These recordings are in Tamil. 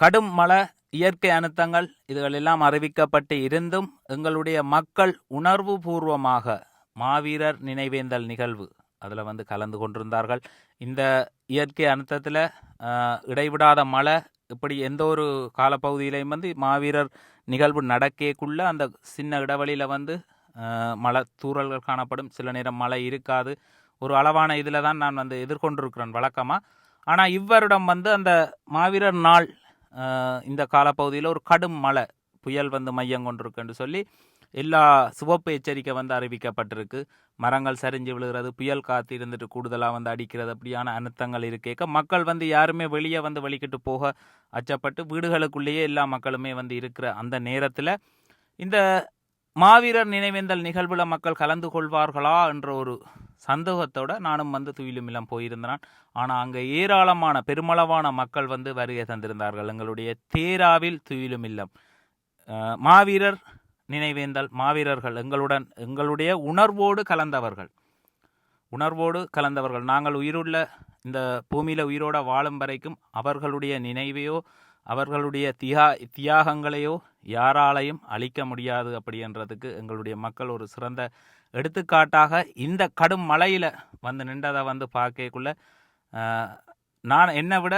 கடும் மழை இயற்கை அனுத்தங்கள் இதுகளெல்லாம் அறிவிக்கப்பட்டு இருந்தும் எங்களுடைய மக்கள் உணர்வு பூர்வமாக மாவீரர் நினைவேந்தல் நிகழ்வு அதில் வந்து கலந்து கொண்டிருந்தார்கள். இந்த இயற்கை அனுத்தத்தில் இடைவிடாத மழை இப்படி எந்த ஒரு காலப்பகுதியிலையும் வந்து மாவீரர் நிகழ்வு நடக்கக்குள்ள அந்த சின்ன இடைவெளியில் வந்து மழை தூரல்கள் காணப்படும். சில நேரம் மழை இருக்காது. ஒரு அளவான இதில் தான் நான் வந்து எதிர்கொண்டிருக்கிறேன் வழக்கமாக ஆனால் இவ்வருடம் வந்து அந்த மாவீரர் நாள் இந்த காலப்பகுதியில் ஒரு கடும் மழை புயல் வந்து மையம் கொண்டிருக்குன்னு சொல்லி எல்லா சிவப்பு எச்சரிக்கை வந்து அறிவிக்கப்பட்டிருக்கு. மரங்கள் சரிஞ்சு விழுகிறது புயல் காத்து இருந்துட்டு கூடுதலாக வந்து அடிக்கிறது அப்படியான அனுத்தங்கள் இருக்கேக்க மக்கள் வந்து யாருமே வெளியே வந்து வெளிக்கிட்டு போக அச்சப்பட்டு வீடுகளுக்குள்ளேயே எல்லா மக்களுமே வந்து இருக்கிற அந்த நேரத்தில் இந்த மாவீரர் நினைவேந்தல் நிகழ்வில் மக்கள் கலந்து கொள்வார்களா என்ற ஒரு சந்தோகத்தோடு நானும் வந்து துயிலுமில்லம் போயிருந்தான். ஆனால் அங்கே ஏராளமான பெருமளவான மக்கள் வந்து வருகை தந்திருந்தார்கள். எங்களுடைய தேராவில் துயிலுமில்லம் மாவீரர் நினைவேந்தல் மாவீரர்கள் எங்களுடன் எங்களுடைய உணர்வோடு கலந்தவர்கள். உணர்வோடு கலந்தவர்கள். நாங்கள் உயிருள்ள இந்த பூமியில் உயிரோட வாழும் வரைக்கும் அவர்களுடைய நினைவையோ அவர்களுடைய தியா தியாகங்களையோ யாராலையும் அழிக்க முடியாது அப்படின்றதுக்கு எங்களுடைய மக்கள் ஒரு சிறந்த எடுத்துக்காட்டாக இந்த கடும் மழையில் வந்து நின்றதை வந்து பார்க்கக்குள்ள நான் என்னை விட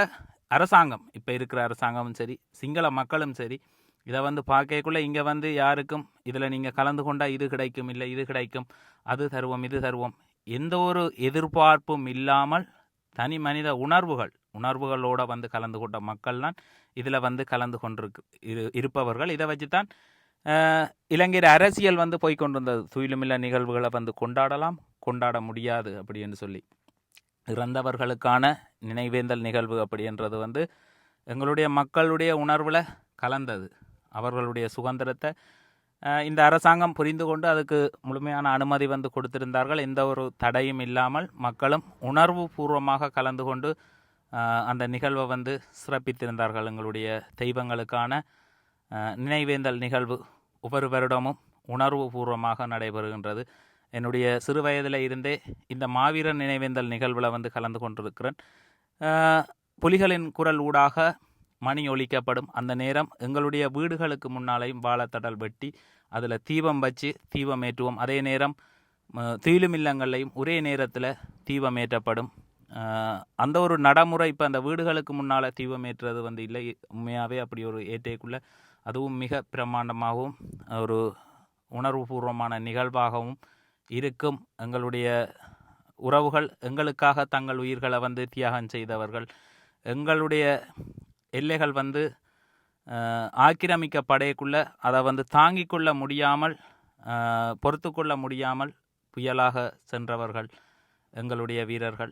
அரசாங்கம் இப்போ இருக்கிற அரசாங்கமும் சரி சிங்கள மக்களும் சரி இதை வந்து பார்க்கக்குள்ளே இங்கே வந்து யாருக்கும் இதில் நீங்கள் கலந்து கொண்டால் இது கிடைக்கும் இல்லை இது கிடைக்கும் அது தருவோம் இது தருவோம் எந்த ஒரு எதிர்பார்ப்பும் இல்லாமல் தனி மனித உணர்வுகள் உணர்வுகளோடு வந்து கலந்து கொண்ட மக்கள் தான் இதில் வந்து கலந்து கொண்டிருக்கு இரு இருப்பவர்கள். இதை வச்சு தான் இலங்கையில் அரசியல் வந்து போய்கொண்டிருந்தது துயிலுமில்ல நிகழ்வுகளை வந்து கொண்டாடலாம் கொண்டாட முடியாது அப்படின்னு சொல்லி. இறந்தவர்களுக்கான நினைவேந்தல் நிகழ்வு அப்படின்றது வந்து எங்களுடைய மக்களுடைய உணர்வில் கலந்தது. அவர்களுடைய சுதந்திரத்தை இந்த அரசாங்கம் புரிந்து கொண்டு அதுக்கு முழுமையான அனுமதி வந்து கொடுத்திருந்தார்கள். எந்த ஒரு தடையும் இல்லாமல் மக்களும் உணர்வு பூர்வமாக கலந்து கொண்டு அந்த நிகழ்வை வந்து சிறப்பித்திருந்தார்கள். எங்களுடைய தெய்வங்களுக்கான நினைவேந்தல் நிகழ்வு ஒவ்வொரு வருடமும் உணர்வு பூர்வமாக நடைபெறுகின்றது. என்னுடைய சிறு வயதில் இருந்தே இந்த மாவீரன் நினைவேந்தல் நிகழ்வில் வந்து கலந்து கொண்டிருக்கிறேன். புலிகளின் குரல் ஊடாக மணி ஒழிக்கப்படும் அந்த நேரம் எங்களுடைய வீடுகளுக்கு முன்னாலேயும் வாழத்தடல் வெட்டி அதில் தீபம் வச்சு தீபம் ஏற்றுவோம். அதே நேரம் தீலும் இல்லங்கள்லையும் ஒரே நேரத்தில் தீபம் ஏற்றப்படும். அந்த ஒரு நடைமுறை இப்போ அந்த வீடுகளுக்கு முன்னால் தீபம் ஏற்றுறது வந்து இல்லை. உண்மையாகவே அப்படி ஒரு ஏற்றைக்குள்ளே அதுவும் மிக பிரமாண்டமாகவும் ஒரு உணர்வுபூர்வமான நிகழ்வாகவும் இருக்கும். எங்களுடைய உறவுகள் எங்களுக்காக தங்கள் உயிர்களை வந்து தியாகம் செய்தவர்கள். எங்களுடைய எல்லைகள் வந்து அஹ், ஆக்கிரமிக்கப்படையக்குள்ள அதை வந்து தாங்கிக் கொள்ள முடியாமல் பொறுத்து கொள்ள முடியாமல் புயலாக சென்றவர்கள் எங்களுடைய வீரர்கள்.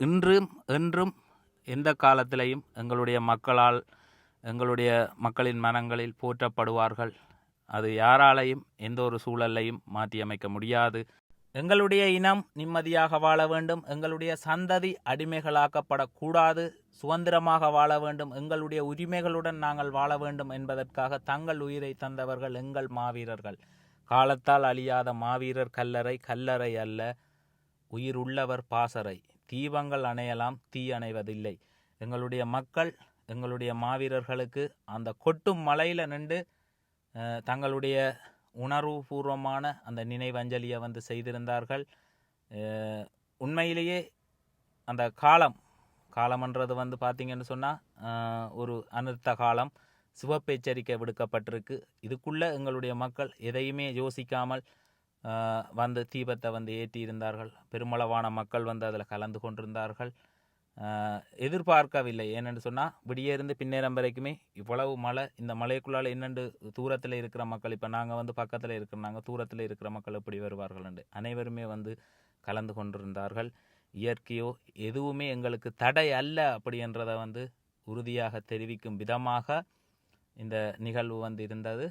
இன்றும் என்றும் எந்த காலத்திலையும் எங்களுடைய மக்களால் எங்களுடைய மக்களின் மனங்களில் போற்றப்படுவார்கள். அது யாராலையும் எந்த ஒரு சூழலையும் மாற்றியமைக்க முடியாது. எங்களுடைய இனம் நிம்மதியாக வாழ வேண்டும். எங்களுடைய சந்ததி அடிமைகளாக்கப்படக்கூடாது. சுதந்திரமாக வாழ வேண்டும். எங்களுடைய உரிமைகளுடன் நாங்கள் வாழ வேண்டும் என்பதற்காக தங்கள் உயிரை தந்தவர்கள் எங்கள் மாவீரர்கள். காலத்தால் அழியாத மாவீரர் கல்லறை கல்லறை அல்ல உயிர் உள்ளவர் பாசறை. தீபங்கள் அணையலாம் தீ அணைவதில்லை. எங்களுடைய மக்கள் எங்களுடைய மாவீரர்களுக்கு அந்த கொட்டும் மலையில் நின்று தங்களுடைய உணர்வுபூர்வமான அந்த நினைவஞ்சலியை வந்து செய்திருந்தார்கள். உண்மையிலேயே அந்த காலம் காலம்ன்றது வந்து பார்த்திங்கன்னு சொன்னால் ஒரு அனர்த்த காலம் சிவப்பெச்சரிக்கை விடுக்கப்பட்டிருக்கு. இதுக்குள்ளே எங்களுடைய மக்கள் எதையுமே யோசிக்காமல் வந்து தீபத்தை வந்து ஏற்றி இருந்தார்கள் பெருமளவான மக்கள் வந்து அதில் கலந்து கொண்டிருந்தார்கள். எதிர்பார்க்கவில்லை. ஏனென்று சொன்னால் விடிய இருந்து பின்னேறம் வரைக்குமே இவ்வளவு மழை இந்த மலைக்குள்ளால் என்னென்று தூரத்தில் இருக்கிற மக்கள் இப்போ நாங்கள் வந்து பக்கத்தில் இருக்கிற நாங்கள் தூரத்தில் இருக்கிற மக்கள் எப்படி வருவார்கள் என்று அனைவருமே வந்து கலந்து கொண்டிருந்தார்கள். இயற்கையோ எதுவுமே எங்களுக்கு தடை அல்ல அப்படின்றத வந்து உறுதியாக தெரிவிக்கும் விதமாக இந்த நிகழ்வு வந்து இருந்தது.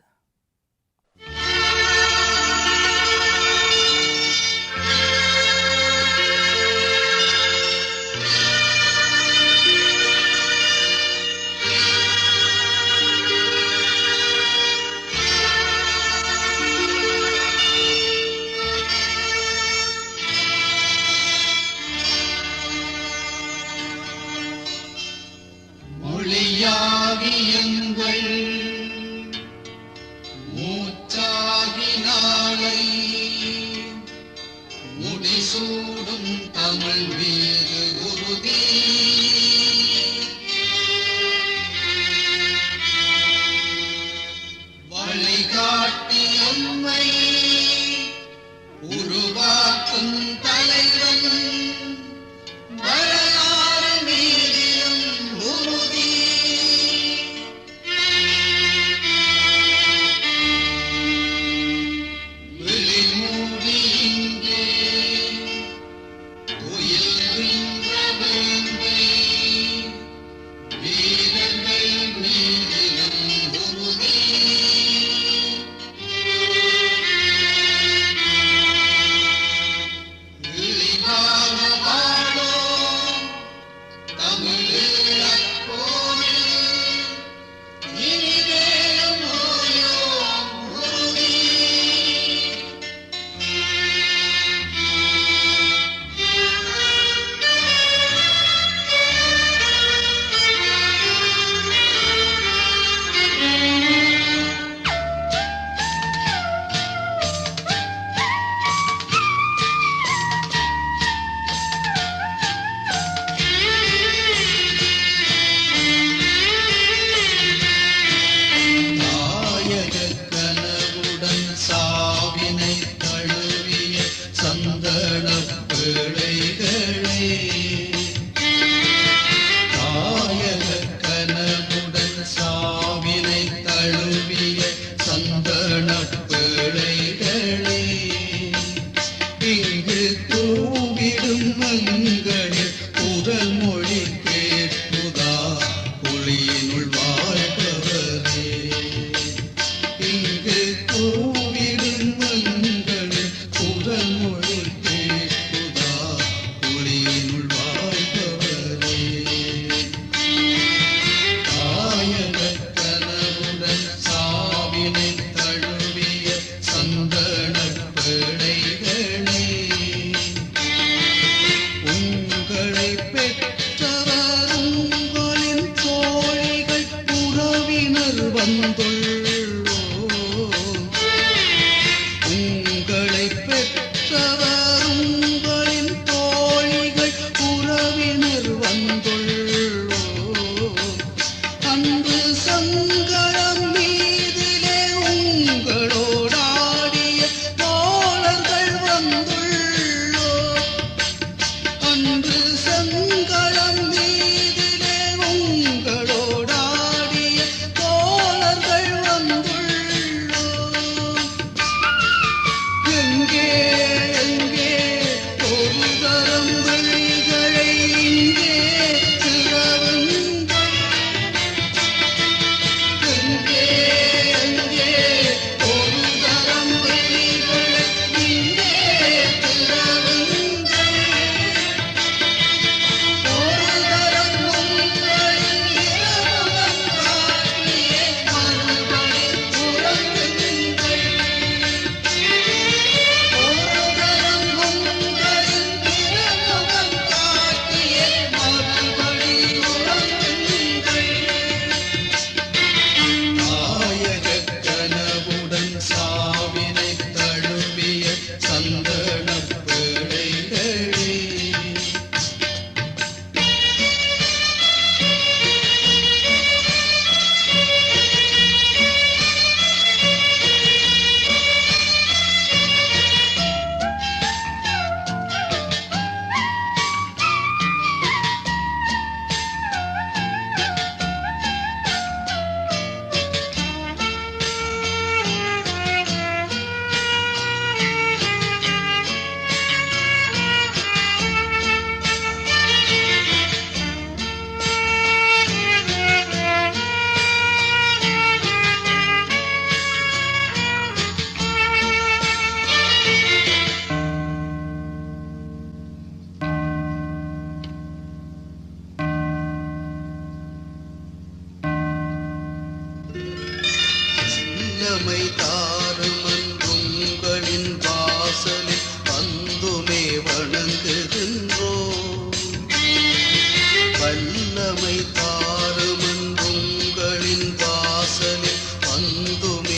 তুমি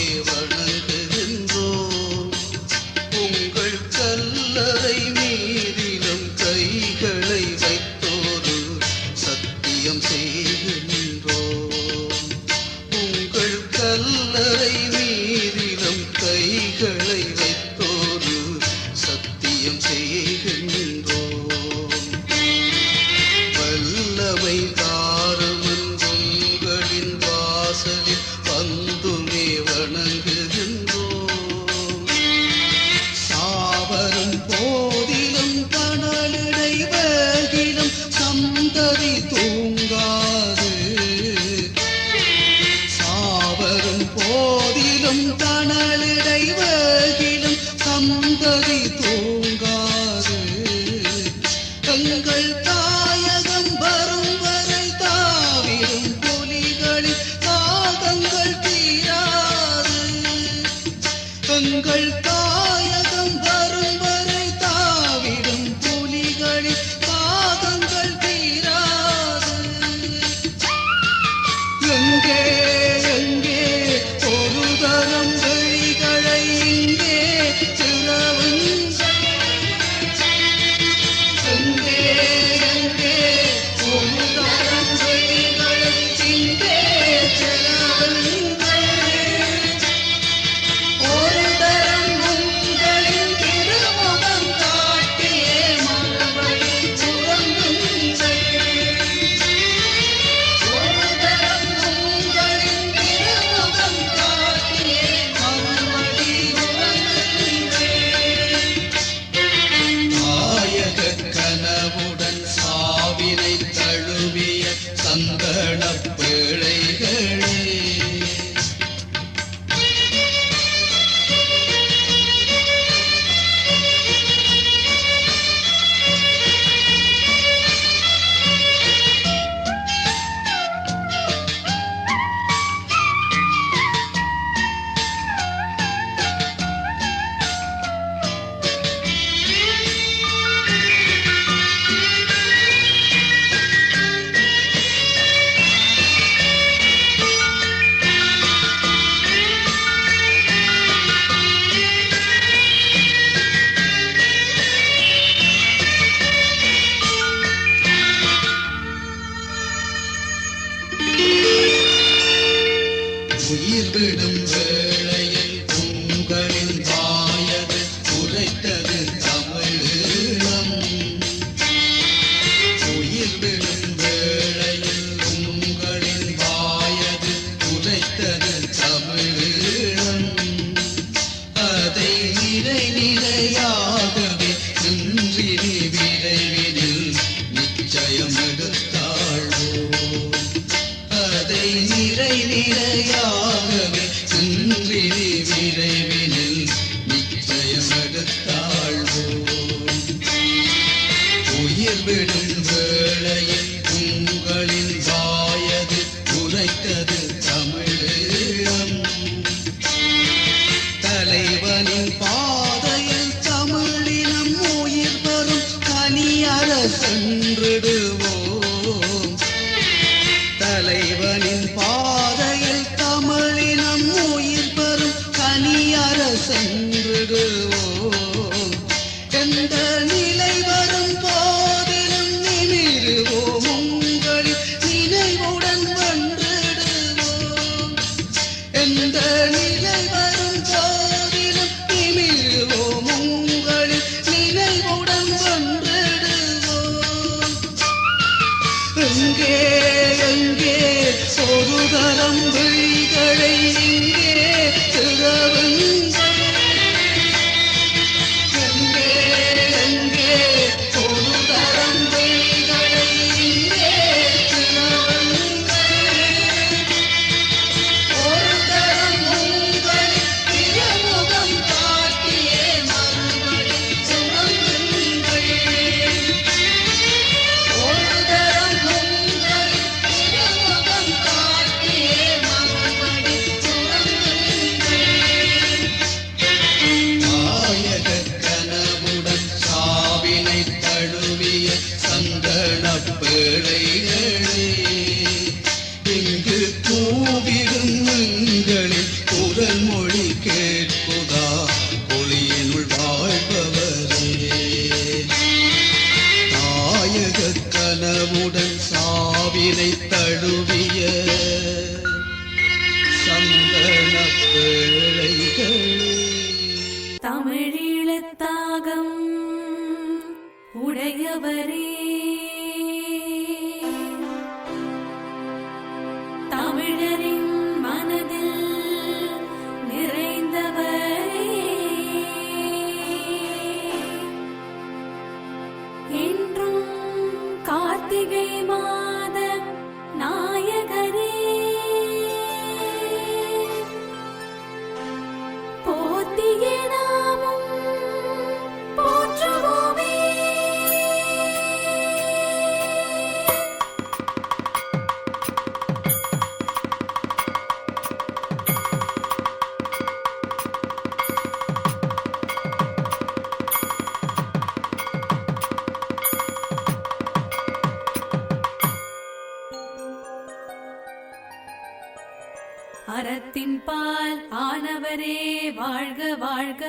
அறத்தின் பால் ஆனவரே வாழ்க வாழ்க.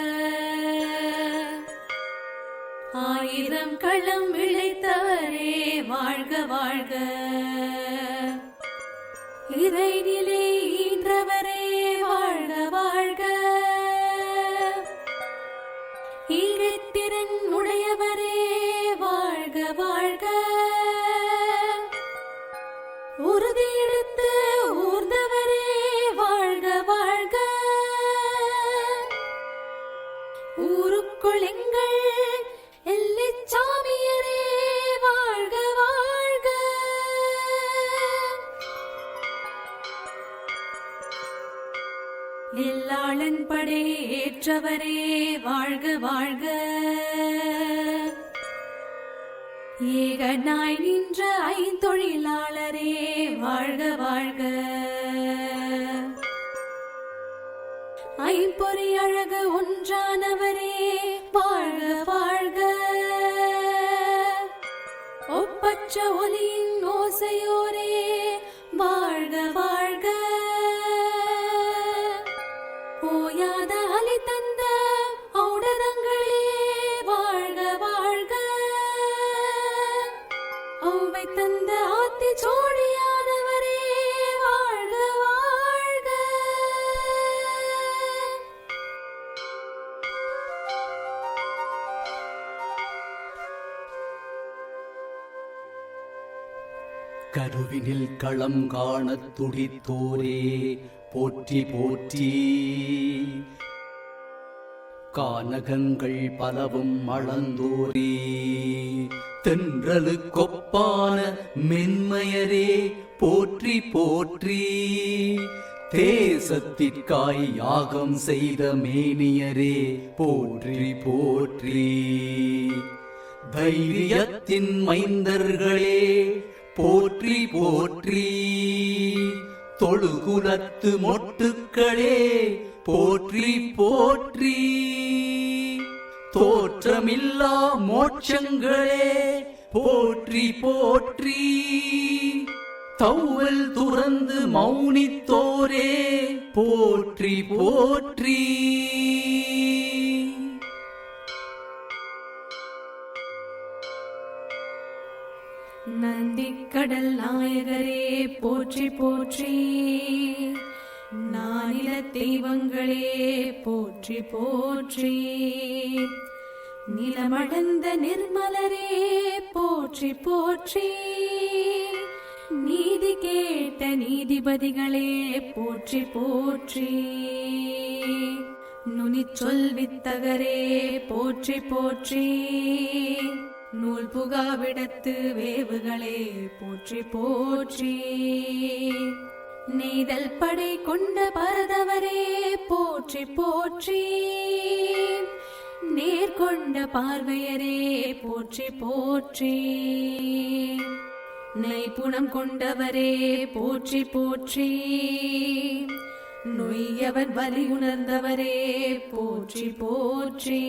ஆயிரம் களம் விளைத்தவரே வாழ்க வாழ்க. இறைநிலை எல்லாளன் படை ஏற்றவரே வாழ்க வாழ்க. ஏகனாய் நின்ற ஐந்தொழிலாளரே வாழ்க வாழ்க. ஐம்பொறி அழகு ஒன்றானவரே வாழ்க வாழ்க. ஒப்பற்ற ஒலியின் ஓசையோரே கருவினில் களம் காண துடித்தோரே. போற்றி போற்றி. கானகங்கள் பலவும் அளந்தோரே தென்றலுக்கொப்பான மென்மையரே. போற்றி போற்றி. தேசத்திற்காய் யாகம் செய்த மேனியரே. போற்றி போற்றி. தைரியத்தின் மைந்தர்களே. போற்றி போற்றி. தொழுகுலத்து மொட்டுக்களே போற்றி போற்றி. தோற்றமில்லா மோட்சங்களே போற்றி போற்றி. தௌவல் துறந்து மௌனித்தோரே போற்றி போற்றி. திக்கடல் நாயகரே போற்றி போற்றி. நானில தெய்வங்களே போற்றி போற்றி. நிலமடந்த நிர்மலரே போற்றி போற்றி. நீதி கேட்ட நீதிபதிகளே போற்றி போற்றி. நுனிச் சொல் வித்தகரே போற்றி போற்றி. நூல் புகாவிடத்து வேவுகளே போற்றி போற்றி. நெய்தல் படை கொண்ட பரதவரே போற்றி போற்றி. நேர்கொண்ட பார்வையரே போற்றி போற்றி. நெய்புணம் கொண்டவரே போற்றி போற்றி. நொய்யவன் வலி உணர்ந்தவரே போற்றி போற்றி.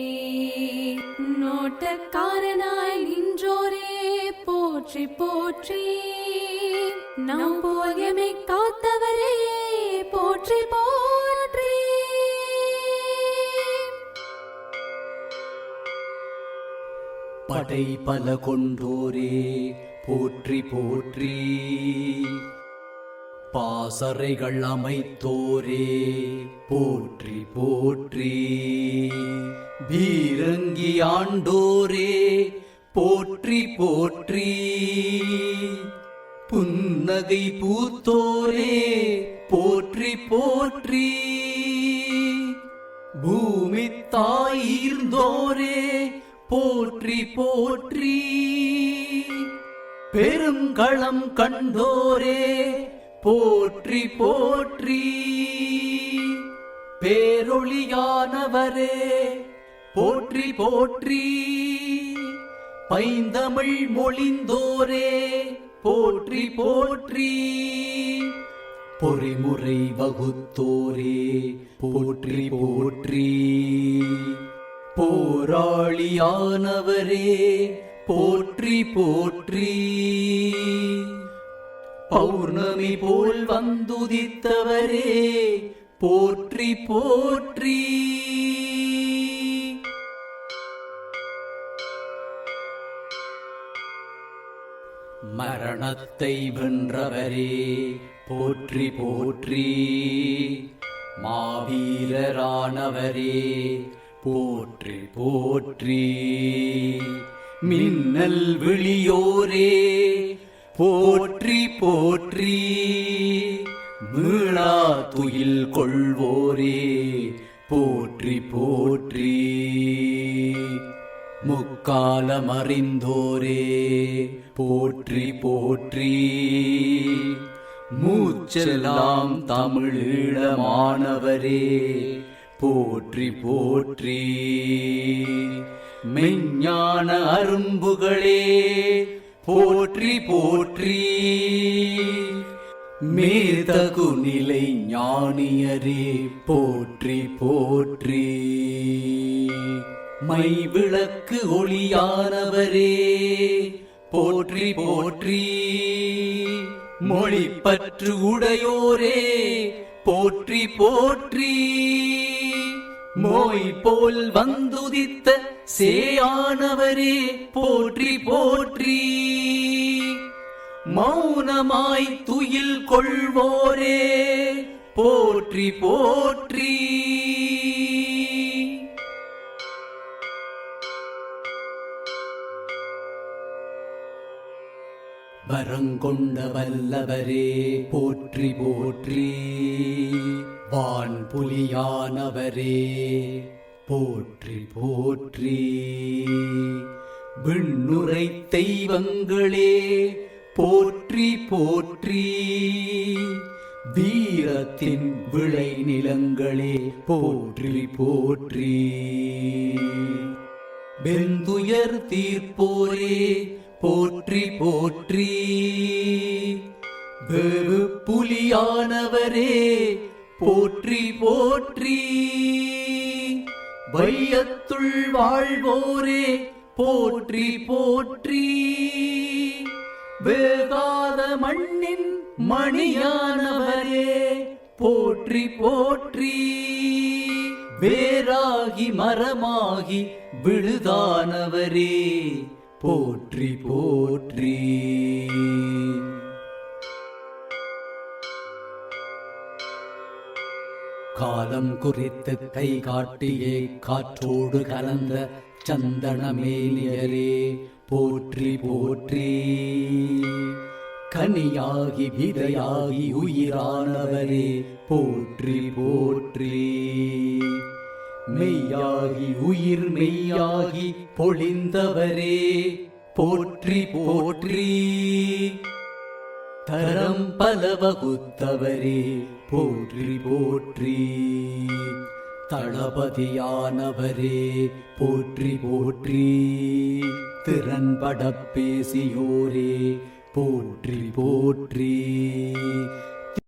நோட்டக்காரனாய் நின்றோரே போற்றி போற்றி. நம் போயமை காத்தவரே போற்றி போற்றி. படை பல கொண்டோரே போற்றி போற்றி. பாசறைகள் அமைத்தோரே. போற்றி போற்றி. பீரங்கி ஆண்டோரே. போற்றி போற்றி. புன்னகை பூத்தோரே. போற்றி போற்றி. பூமி தாயிர்ந்தோரே. போற்றி போற்றி. பெருங்களம் கண்டோரே. போற்றி போற்றி. பேரொளியானவரே போற்றி போற்றி. பைந்தமிழ் மொழிந்தோரே போற்றி போற்றி. பொறிமுறை வகுத்தோரே போற்றி போற்றி. போராளியானவரே போற்றி போற்றி. பௌர்ணமி போல் வந்துதித்தவரே போற்றி போற்றி. மரணத்தை வென்றவரே போற்றி போற்றி. மாவீரரானவரே போற்றி போற்றி. மின்னல் விழியோரே போற்றி போற்றி. மீளா துயில் கொள்வோரே. போற்றி போற்றி. முக்காலமறிந்தோரே. போற்றி போற்றி. மூச்செல்லாம் தமிழீழ மாணவரே. போற்றி போற்றி. மெஞ்ஞான அரும்புகளே. போற்றி போற்றி. மேதகு நிலை ஞானியரே போற்றி போற்றி. மை விளக்கு ஒளியானவரே போற்றி போற்றி. மொழி பற்று உடையோரே போற்றி போற்றி. மோய் போல் வந்துதித்த சேயானவரே போற்றி போற்றி. மௌனமாய் துயில் கொள்வோரே போற்றி போற்றி. வரங்கொண்ட வல்லவரே போற்றி போற்றி. வான் புலியானவரே போற்றி போற்றி. விண்ணுரை தெய்வங்களே போற்றி போற்றி. வீரத்தின் விளை நிலங்களே போற்றி போற்றி. வெந்துயர் தீர்ப்போரே போற்றி போற்றி. வெகு புலியானவரே போற்றி போற்றி. வையத்துள் வாழ்வோரே போற்றி போற்றி. வேகாத மண்ணின் மணியானவரே போற்றி போற்றி. வேராகி மரமாகி விழுதானவரே. போற்றி போற்றி. காலம் குறித்து கை காட்டியே காற்றோடு கலந்த சந்தனமேனியரே. போற்றி போற்றி. கனியாகி விதையாகி உயிரானவரே. போற்றி போற்றி. மெய்யாகி உயிர் மெய்யாகி பொழிந்தவரே போற்றி போற்றி. தரம் பலவகுத்தவரே போற்றி போற்றி. தளபதியானவரே போற்றி போற்றி. திறன்பட பேசியோரே போற்றி போற்றி.